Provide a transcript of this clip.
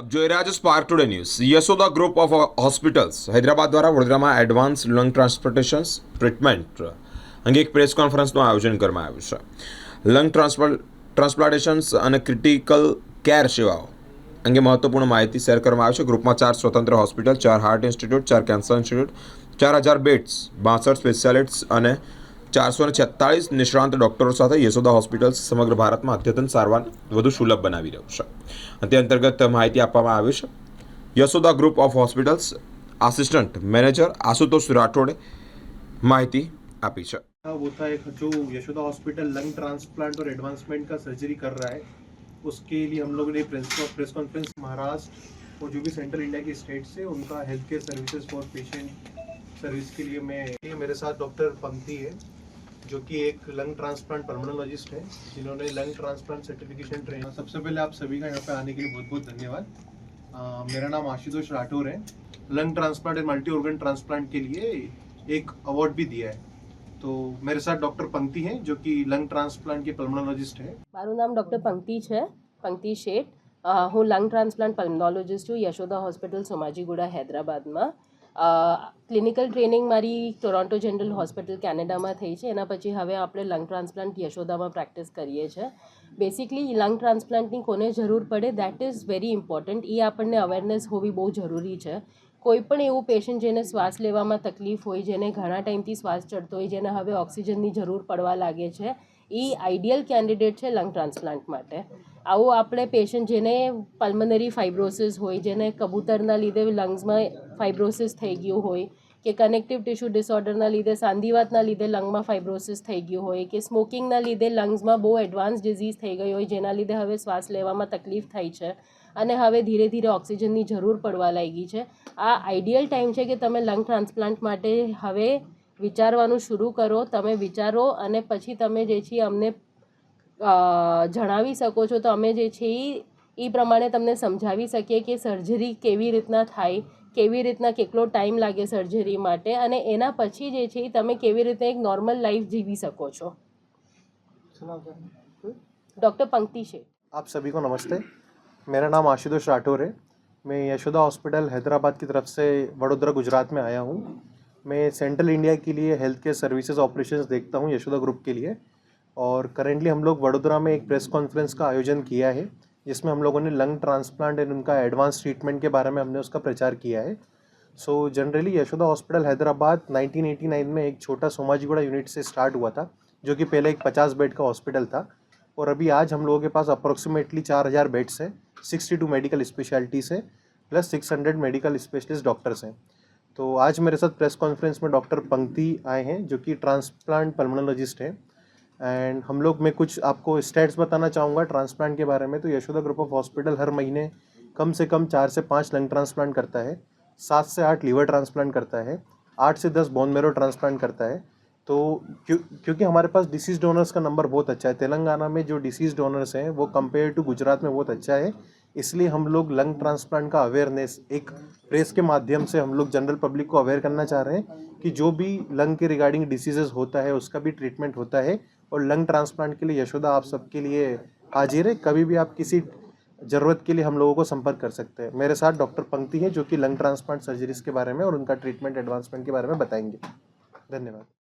આપ જોઈ રહ્યા છો spark today news Yashoda group of hospitals Hyderabad દ્વારા વડોદરામાં એડવાન્સ લંગ ટ્રાન્સપ્લાન્ટેશન ટ્રીટમેન્ટ અંગે એક પ્રેસ કોન્ફરન્સનું આયોજન કરવામાં આવ્યું છે લંગ ટ્રાન્સપ્લાન્ટેશન્સ અને ક્રિટિકલ કેર સેવાઓ અંગે મહત્વપૂર્ણ માહિતી શેર કરવામાં આવી છે ગ્રુપમાં ચાર સ્વતંત્ર હોસ્પિટલ ચાર હાર્ટ ઇન્સ્ટિટ્યૂટ ચાર કેન્સર ઇન્સ્ટિટ્યૂટ ચાર હજાર બેડ્સ બાસઠ સ્પેશિયાલિસ્ટ અને 446 निश्रांत डॉक्टरोस साथी यशोदा हॉस्पिटल से समग्र भारत में अद्यतन सारवान વધુ સુલભ બનાવી રહ્યો છું અંત્યંતરગત માહિતી આપવામાં આવી છે Yashoda group of hospitals assistant manager Ashutosh સુરાટોડે માહિતી આપી છે આવો તો એક છે યશોદા હોસ્પિટલ લંગ ટ્રાન્સપ્લાન્ટ ઓર એડવાન્સમેન્ટ કા સર્જરી કર رہا ہے ઉસકે લી હમ લોગને પ્રેસ કોન્ફરન્સ મહારાષ્ટ્ર ઓર જો બી સેન્ટ્રલ ઇન્ડિયા કે સ્ટેટ સે ઉનકા healthcare services for patient service કે લિયે મેં મેરે સાથ ડોક્ટર પંતી હે जो कि एक लंग ट्रांसप्लांट परमोनोलॉजिस्ट है जिन्होंने लंग ट्रांसप्लांट सर्टिफिकेशन ट्रेन सबसे पहले आप सभी का यहाँ पे आने के लिए बहुत बहुत धन्यवाद मेरा नाम आशुतोष राठौर है lung transplant and multi organ transplant के लिए एक अवार्ड भी दिया है तो मेरे साथ डॉक्टर पंक्ति हैं जो कि लंग ट्रांसप्लांट के पल्मोनोलॉजिस्ट हैं नाम डॉक्टर पंक्ति है पंक्ति शेठ हूँ लंग ट्रांसप्लांट ટ્રાન્સપ્લાન્ટ हूँ यशोदा हॉस्पिटल सोमाजीगुड़ा हैदराबाद में ક્લિનિકલ ટ્રેનિંગ મારી ટોરોન્ટો જનરલ હોસ્પિટલ કેનેડામાં થઈ છે એના પછી હવે આપણે લંગ ટ્રાન્સપ્લાન્ટ યશોદામાં પ્રેક્ટિસ કરીએ છીએ બેસિકલી લંગ ટ્રાન્સપ્લાન્ટની કોને જરૂર પડે દેટ ઇઝ વેરી ઇમ્પોર્ટન્ટ એ આપણને અવેરનેસ હોવી બહુ જરૂરી છે કોઈપણ એવું પેશન્ટ જેને શ્વાસ લેવામાં તકલીફ હોય જેને ઘણા ટાઈમથી શ્વાસ ચડતો હોય જેને હવે ઓક્સિજનની જરૂર પડવા લાગે છે એ આઈડિયલ કેન્ડિડેટ છે લંગ ટ્રાન્સપ્લાન્ટ માટે આવું આપણે પેશન્ટ જેને પલ્મનરી ફાઇબ્રોસિસ હોય જેને કબૂતરના લીધે લંગ્સમાં ફાઇબ્રોસિસ થઈ ગયું હોય કે કનેક્ટિવ ટિશ્યુ ડિસઓર્ડરના લીધે સાંધિવાતના લીધે લંગમાં ફાઇબ્રોસિસ થઈ ગયું હોય કે સ્મોકિંગના લીધે લંગ્સમાં બહુ એડવાન્સ ડિઝીઝ થઈ ગઈ હોય જેના લીધે હવે શ્વાસ લેવામાં તકલીફ થઈ છે અને હવે ધીરે ધીરે ઓક્સિજનની જરૂર પડવા લાગી છે આ આઈડિયલ ટાઈમ છે કે તમે લંગ ટ્રાન્સપ્લાન્ટ માટે હવે વિચારવાનું શરૂ કરો તમે વિચારો અને પછી તમે જે છે અમને જણાવી શકો છો તો અમે જે છે એ એ પ્રમાણે તમને સમજાવી શકીએ કે સર્જરી કેવી રીતના થાય કેવી રીતના કેટલો ટાઈમ લાગે સર્જરી માટે અને એના પછી જે છે એ તમે કેવી રીતે એક નોર્મલ લાઈફ જીવી શકો છો ડૉક્ટર પંક્તિ છે આપ સભી કો નમસ્તે मेरा નામ आशुतोष राठौर है मैं यशोदा हॉस्पिटल हैदराबाद તરફ સે વડોદરા वडोदरा गुजरात में आया हूँ मैं सेंट्रल इंडिया के लिए हेल्थ केयर सर्विसेज ऑपरेशंस देखता हूँ यशोदा ग्रुप के और करेंटली हम लोग वडोदरा में एक प्रेस कॉन्फ्रेंस का आयोजन किया है जिसमें हम लोगों ने लंग ट्रांसप्लांट एंड उनका एडवांस ट्रीटमेंट के बारे में हमने उसका प्रचार किया है so generally Yashoda hospital Hyderabad 1989 में एक छोटा सोमाजीगुड़ा यूनिट से स्टार्ट हुआ था जो कि पहले एक पचास बेड का हॉस्पिटल था और अभी आज हम लोगों के पास अप्रोक्सीमेटली चार हज़ार बेड्स हैं सिक्सटी टू मेडिकल स्पेशलिटीज़ हैं plus six hundred medical specialist doctors हैं तो आज मेरे साथ प्रेस कॉन्फ्रेंस में डॉक्टर पंक्ति आए हैं जो कि ट्रांसप्लांट पर्मोनोलॉजिस्ट हैं एंड हम लोग मैं कुछ आपको स्टेट्स बताना चाहूँगा ट्रांसप्लांट के बारे में तो यशोदा ग्रुप ऑफ हॉस्पिटल हर महीने कम से कम चार से पाँच लंग ट्रांसप्लांट करता है सात से आठ लीवर ट्रांसप्लांट करता है आठ से दस बोन मेरो ट्रांसप्लांट करता है तो क्यों क्योंकि हमारे पास डिसीज डोनर्स का नंबर बहुत अच्छा है तेलंगाना में जो डिसीज डोनर्स हैं वो कंपेयर टू गुजरात में बहुत अच्छा है इसलिए हम लोग लंग ट्रांसप्लांट का अवेयरनेस एक प्रेस के माध्यम से हम लोग जनरल पब्लिक को अवेयर करना चाह रहे हैं कि जो भी लंग के रिगार्डिंग डिसीजेज होता है उसका भी ट्रीटमेंट होता है और लंग ट्रांसप्लांट के लिए यशोदा आप सबके लिए हाजिर है कभी भी आप किसी ज़रूरत के लिए हम लोगों को संपर्क कर सकते हैं मेरे साथ डॉक्टर पंक्ति हैं जो कि लंग ट्रांसप्लांट सर्जरीज के बारे में और उनका ट्रीटमेंट एडवांसमेंट के बारे में बताएंगे धन्यवाद